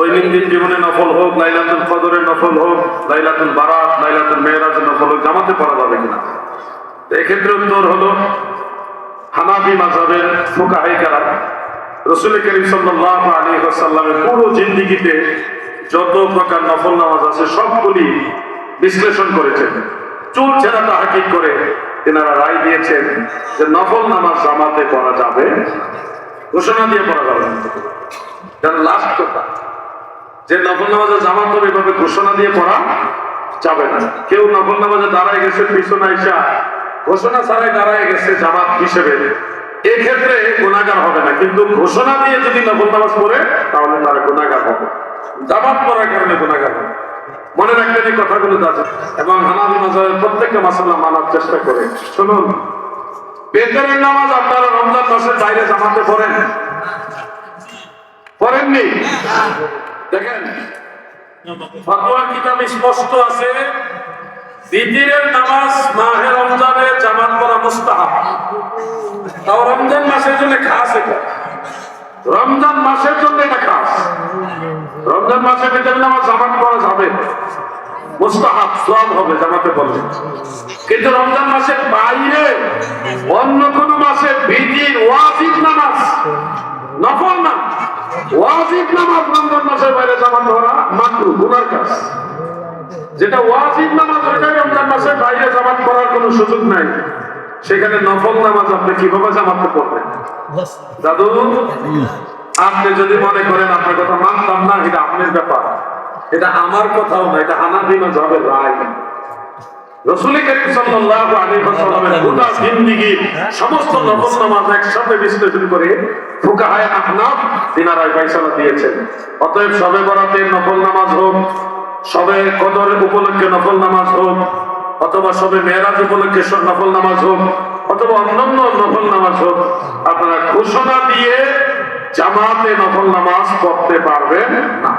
দৈনন্দিন জীবনে নফল হোক, লাইলাতুল কদরের নফল হোক, লাইলাতুল বারাত লাইলাতুল মেয়েরাজের নফল হোক, জামাতে পড়া যাবে কিনা? এক্ষেত্রে উত্তর হলো, হানাফি মাযহাবের ফুকাহাই কারাম, রসুল করিম সাল্লাল্লাহু আলাইহি ওয়াসাল্লামের পুরো জিন্দেগিতে যত প্রকার নফল নামাজ আছে, সবগুলি বিশ্লেষণ করেছেন। চুল ছেঁড়া তাহাকিক করে তেনারা রায় দিয়েছেন যে নফল নামাজ জামাতে পড়া যাবে, ঘোষণা দিয়ে পড়া যাবে লাস্ট কথা যে নফল নামাজে জামাত হবে, এভাবে ঘোষণা দিয়ে পড়া যাবে না। কেউ নফল নামাজে দাঁড়ায় গেছে, পিছনে আইসা ঘোষণা ছাড়াই দাঁড়ায় গেছে জামাত হিসেবে। এক্ষেত্রে গুণাগার হবে না, কিন্তু ঘোষণা দিয়ে যদি নফল নামাজ পড়ে, তাহলে তার গুণাগার হবে। জামাত পড়ার কারণে গুণাগার হবে। মনে রাখবেন এই কথাগুলো আছে এবং হানাবি মাজারের প্রত্যেকটা মাসাল্লাহ মানার চেষ্টা করে। শুনুন বেতনের নামাজ আপনারা রমজান মাসের বাইরে জামাতে পড়েন? পড়েননি? দেখেন, ফতোয়া কিতাবে স্পষ্ট আছে দ্বিতীয়ের নামাজ মাহে রমজানে জামাত পড়া মুস্তাহাব। তাও রমজান মাসের জন্য খাস এটা। রমজান মাসের জন্য এটা খাস। রমজান মাসে ভিতরে নামাজ জামাত করা যাবে। মুস্তাহাব সব হবে, জামাতে পড়লে কিন্তু রমজান মাসের বাইরে অন্য কোন মাসে বিধির ওয়াজিব নামাজ নফল না। ওয়াজিব নামাজ রমজান মাসের বাইরে মাত্র গুনার কাজ। যেটা ওয়াজিব নামাজ রমজান মাসের বাইরে পড়ার কোনো সুযোগ নাই। সেখানে নফল নামাজ আপনি কীভাবে জামাতে পড়বেন? দাদু, আপনি যদি মনে করেন আপনার কথা মানতাম না, এটা আপনার ব্যাপার। এটা আমার কথাও না, এটা হানাফি মাযহাবের রায়। রসুল করিম সাল্লাল্লাহু আলাইহি ওয়াসাল্লামের গোটা জিন্দেগি সমস্ত নফল নামাজ একসাথে বিশ্লেষণ করে ফুকাহায়ে আহনাফ তিনারা ফয়সালা দিয়েছেন। অতএব সবে বরাতের নফল নামাজ হোক সবে কদরের উপলক্ষে নফল নামাজ হোক অথবা সবে মেয়েরাজ উপলক্ষে নফল নামাজ হোক অথবা অন্যান্য নফল নামাজ হোক আপনারা ঘোষণা দিয়ে জামাতে নফল নামাজ পড়তে পারবেন না।